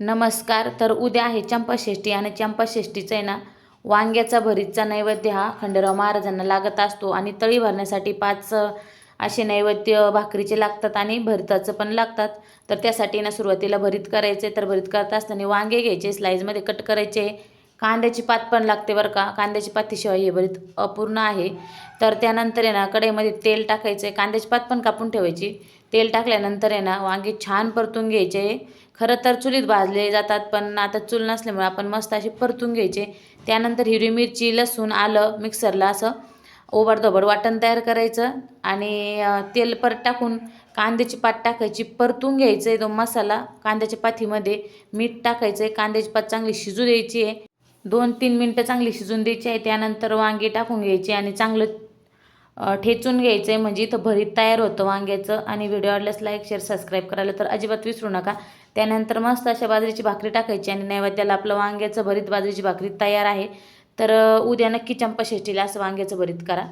नमस्कार तर उद्या आहे चंपाषष्ठी आणि चंपाषष्ठीचं आहे ना वांग्याचा भरीतचा नैवेद्य हा खंडेराव महाराजांना लागत असतो आणि तळी भरण्यासाठी पाच असे नैवेद्य भाकरीचे लागतात आणि भरताचं पण लागतात. तर त्यासाठी ना सुरुवातीला भरीत करायचे तर भरीत करत असताना वांगे घ्यायचे स्लाईजमध्ये कट करायचे कांद्याची पात पण लागते बरं का. कांद्याची पातीशिवाय हे बरीत अपूर्ण आहे. तर त्यानंतर आहे ना कढईमध्ये तेल टाकायचं आहे कांद्याची पात पण कापून ठेवायची. तेल टाकल्यानंतर आहे ना वांगे छान परतून घ्यायचे. खरं तर चुलीत भाजले जातात पण आता चूल नसल्यामुळे आपण मस्त असे परतून घ्यायचे. त्यानंतर हिरवी मिरची लसूण आलं मिक्सरला असं ओबडधोबड वाटण तयार करायचं. आणि तेल परत टाकून कांद्याची पात टाकायची. परतून घ्यायचं आहे तो मसाला. कांद्याच्या पातीमध्ये मीठ टाकायचं आहे कांद्याची पात चांगली शिजू द्यायची आहे. दोन तीन मिनटं चांगली शिजून द्यायची आहे त्यानंतर वांगी टाकून घ्यायची आणि चांगलं ठेचून घ्यायचं आहे म्हणजे इथं भरीत तयार होतं वांग्याचं. आणि व्हिडिओ आवडल्यास लाईक शेअर सबस्क्राईब करायला तर अजिबात विसरू नका. त्यानंतर मस्त अशा बाजरीची भाकरी टाकायची आणि नैवेद्याला आपलं वांग्याचं भरीत बाजरीची भाकरी तयार आहे. तर उद्या नक्की चंपाषष्ठीला असं वांग्याचं भरीत करा.